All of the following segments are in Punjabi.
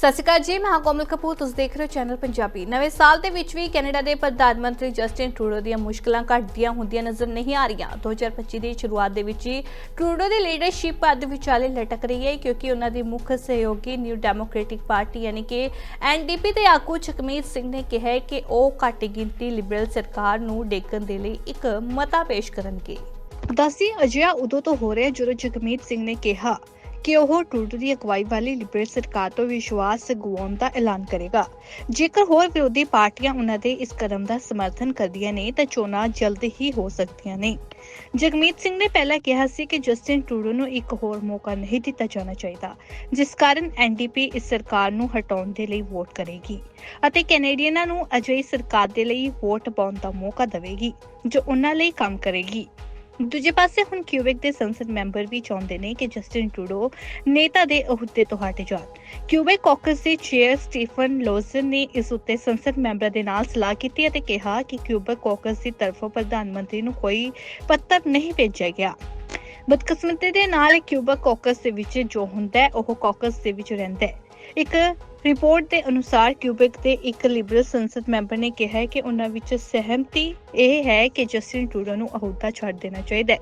ਸਤਿ ਸ਼੍ਰੀ ਅਕਾਲ ਜੀ, ਮੈਂ ਹਾਂ ਕੋਮਲ ਕਪੂਰ, ਤੁਸੀਂ ਦੇਖ ਰਹੇ ਹੋ ਚੈਨਲ ਪੰਜਾਬੀ। ਨਵੇਂ ਸਾਲ ਦੇ ਵਿੱਚ ਵੀ ਕੈਨੇਡਾ ਦੇ ਪ੍ਰਧਾਨ ਮੰਤਰੀ ਜਸਟਿਨ ਟਰੂਡੋ ਦੀਆਂ ਮੁਸ਼ਕਲਾਂ ਘਟਦੀਆਂ ਹੁੰਦੀਆਂ ਨਜ਼ਰ ਨਹੀਂ ਆ ਰਹੀਆਂ। 2025 ਦੀ ਸ਼ੁਰੂਆਤ ਦੇ ਵਿੱਚ ਹੀ ਟਰੂਡੋ ਦੀ ਲੀਡਰਸ਼ਿਪ ਅੱਧ ਵਿਚਾਲੇ ਲਟਕ ਰਹੀ ਹੈ, ਕਿਉਂਕਿ ਉਹਨਾਂ ਦੀ ਮੁੱਖ ਸਹਿਯੋਗੀ ਨਿਊ ਡੈਮੋਕ੍ਰੈਟਿਕ ਪਾਰਟੀ ਯਾਨੀ ਕਿ ਐਨਡੀਪੀ ਦੇ ਆਗੂ ਚਕਮੀਤ ਸਿੰਘ ਨੇ ਕਿਹਾ ਕਿ ਉਹ ਘੱਟ ਗਿਣਤੀ ਲਿਬਰਲ ਸਰਕਾਰ ਨੂੰ ਡੇਕਣ ਦੇ ਲਈ ਇੱਕ ਮਤਾ ਪੇਸ਼ ਕਰਨਗੇ। ਦਸੀ ਅਜਿਹਾ ਉਦੋਂ ਤੋਂ ਹੋ ਰਿਹਾ ਜਦੋਂ ਜਗਮੀਤ ਸਿੰਘ ਨੇ ਕਿਹਾ ਕਿ ਉਹ ਟਰੂਡੋ ਦੀ ਅਗਵਾਈ ਵਾਲੀ ਲਿਬਰਲ ਸਰਕਾਰ ਤੋਂ ਵਿਸ਼ਵਾਸ ਗਵਾਉਣ ਦਾ ਐਲਾਨ ਕਰੇਗਾ। ਜੇਕਰ ਹੋਰ ਵਿਰੋਧੀ ਪਾਰਟੀਆਂ ਉਹਨਾਂ ਦੇ ਇਸ ਕਦਮ ਦਾ ਸਮਰਥਨ ਕਰਦੀਆਂ ਨੇ, ਤਾਂ ਚੋਣਾਂ ਜਲਦ ਹੀ ਹੋ ਸਕਦੀਆਂ ਨੇ। ਜਗਮੀਤ ਸਿੰਘ ਨੇ ਪਹਿਲਾਂ ਕਿਹਾ ਸੀ ਕਿ ਜਸਟਿਨ ਟਰੂਡੋ ਨੂੰ ਇੱਕ ਹੋਰ ਮੌਕਾ ਨਹੀਂ ਦਿੱਤਾ ਜਾਣਾ ਚਾਹੀਦਾ, ਜਿਸ ਕਾਰਨ ਐਨਡੀਪੀ ਇਸ ਸਰਕਾਰ ਨੂੰ ਹਟਾਉਣ ਦੇ ਲਈ ਵੋਟ ਕਰੇਗੀ ਅਤੇ ਕੈਨੇਡੀਅਨਾਂ ਨੂੰ ਅਜਿਹੀ ਸਰਕਾਰ ਦੇ ਲਈ ਵੋਟ ਪਾਉਣ ਦਾ ਮੌਕਾ ਦੇਵੇਗੀ, ਜੋ ਉਹਨਾਂ ਲਈ ਕੰਮ ਕਰੇਗੀ। ਦੂਜੇ ਪਾਸੇ ਹੁਣ ਕਿਊਬਿਕ ਦੇ ਸੰਸਦ ਮੈਂਬਰ ਵੀ ਚਾਹੁੰਦੇ ਨੇ ਕਿ ਜਸਟਿਨ ਟਰੂਡੋ ਨੇਤਾ ਦੇ ਅਹੁਦੇ ਤੋਂ ਹਟ ਜਾਣ। ਕਿਊਬਿਕ ਕਾਕਸ ਦੇ ਚੇਅਰ ਸਟੀਫਨ ਲੋਜ਼ਨ ਨੇ ਇਸ ਉੱਤੇ ਸੰਸਦ ਮੈਂਬਰਾਂ ਦੇ ਨਾਲ ਸਲਾਹ ਕੀਤੀ ਅਤੇ ਕਿਹਾ ਕਿ ਕਿਊਬਿਕ ਕਾਕਸ ਦੀ ਤਰਫੋਂ ਪ੍ਰਧਾਨ ਮੰਤਰੀ ਨੂੰ ਕੋਈ ਪੱਤਰ ਨਹੀਂ ਭੇਜਿਆ ਗਿਆ। ਬਦਕਿਸਮਤੀ ਦੇ ਨਾਲ ਕਿਊਬਿਕ ਕਾਕਸ ਦੇ ਵਿੱਚ ਜੋ ਹੁੰਦਾ ਹੈ, ਉਹ ਕਾਕਸ ਦੇ ਵਿੱਚ ਰਹਿੰਦਾ ਹੈ। ਇੱਕ ਰਿਪੋਰਟ ਦੇ ਅਨੁਸਾਰ ਕਿਊਬਿਕ ਦੇ ਇੱਕ ਲਿਬਰਲ ਸੰਸਦ ਮੈਂਬਰ ਨੇ ਕਿਹਾ ਹੈ ਕਿ ਉਹਨਾਂ ਵਿੱਚ ਸਹਿਮਤੀ ਇਹ ਹੈ ਕਿ ਜਸਟਿਨ ਟਰੂਡੋ ਨੂੰ ਅਹੁਦਾ ਛੱਡ ਦੇਣਾ ਚਾਹੀਦਾ ਹੈ।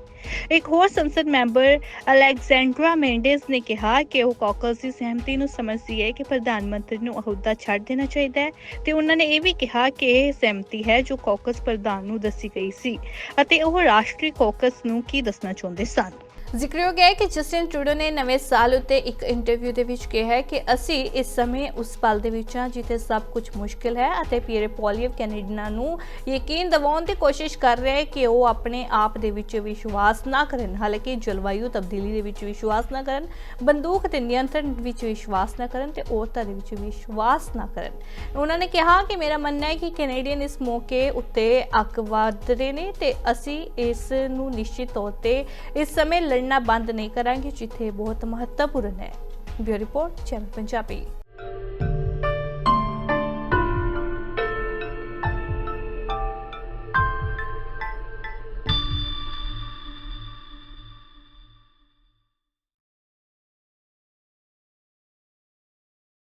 ਇੱਕ ਹੋਰ ਸੰਸਦ ਮੈਂਬਰ ਅਲੈਗਜ਼ੈਂਡਰਾ ਮੈਂਡੇਸ ਨੇ ਕਿਹਾ ਕਿ ਉਹ ਕਾਕਸ ਦੀ ਸਹਿਮਤੀ ਨੂੰ ਸਮਝਦੀ ਹੈ ਕਿ ਪ੍ਰਧਾਨ ਮੰਤਰੀ ਨੂੰ ਅਹੁਦਾ ਛੱਡ ਦੇਣਾ ਚਾਹੀਦਾ ਹੈ ਤੇ ਉਹਨਾਂ ਨੇ ਇਹ ਵੀ ਕਿਹਾ ਕਿ ਇਹ ਸਹਿਮਤੀ ਹੈ ਜੋ ਕਾਕਸ ਪ੍ਰਧਾਨ ਨੂੰ ਦੱਸੀ ਗਈ ਸੀ ਅਤੇ ਉਹ ਰਾਸ਼ਟਰੀ ਕਾਕਸ ਨੂੰ ਕੀ ਦੱਸਣਾ ਚਾਹੁੰਦੇ ਸਨ। ਜ਼ਿਕਰਯੋਗ ਹੈ ਕਿ ਜਸਟਿਨ ਟਰੂਡੋ ਨੇ ਨਵੇਂ ਸਾਲ ਉੱਤੇ ਇੱਕ ਇੰਟਰਵਿਊ ਦੇ ਵਿੱਚ ਕਿਹਾ ਕਿ ਅਸੀਂ ਇਸ ਸਮੇਂ ਉਸ ਪਲ ਦੇ ਵਿੱਚ ਹਾਂ ਜਿੱਥੇ ਸਭ ਕੁਝ ਮੁਸ਼ਕਿਲ ਹੈ ਅਤੇ ਪੀਰੇ ਪੋਲੀਅਵ ਕੈਨੇਡੀਅਨਾਂ ਨੂੰ ਯਕੀਨ ਦਿਵਾਉਣ ਦੀ ਕੋਸ਼ਿਸ਼ ਕਰ ਰਿਹਾ ਹੈ ਕਿ ਉਹ ਆਪਣੇ ਆਪ ਦੇ ਵਿੱਚ ਵਿਸ਼ਵਾਸ ਨਾ ਕਰਨ। ਹਾਲਾਂਕਿ ਜਲਵਾਯੂ ਤਬਦੀਲੀ ਦੇ ਵਿੱਚ ਵਿਸ਼ਵਾਸ ਨਾ ਕਰਨ, ਬੰਦੂਕ ਤੇ ਨਿਯੰਤਰਣ ਵਿੱਚ ਵਿਸ਼ਵਾਸ ਨਾ ਕਰਨ ਤੇ ਔਰਤਾਂ ਦੇ ਵਿੱਚ ਵਿਸ਼ਵਾਸ ਨਾ ਕਰਨ। ਉਹਨਾਂ ਨੇ ਕਿਹਾ ਕਿ ਮੇਰਾ ਮੰਨਣਾ ਹੈ ਕਿ ਕੈਨੇਡੀਅਨ ਇਸ ਮੌਕੇ ਉੱਤੇ ਅੱਗ ਵੱਧ ਰਹੇ ਨੇ ਤੇ ਅਸੀਂ ਇਸ ਨੂੰ ਨਿਸ਼ਚਿਤ ਤੌਰ ਤੇ ਇਸ ਸਮੇਂ ਲੜਨਾ ਬੰਦ ਨਹੀਂ ਕਰਾਂਗੇ ਜਿੱਥੇ ਬਹੁਤ ਮਹੱਤਵਪੂਰਨ ਹੈ। Bureau report channel Punjabi.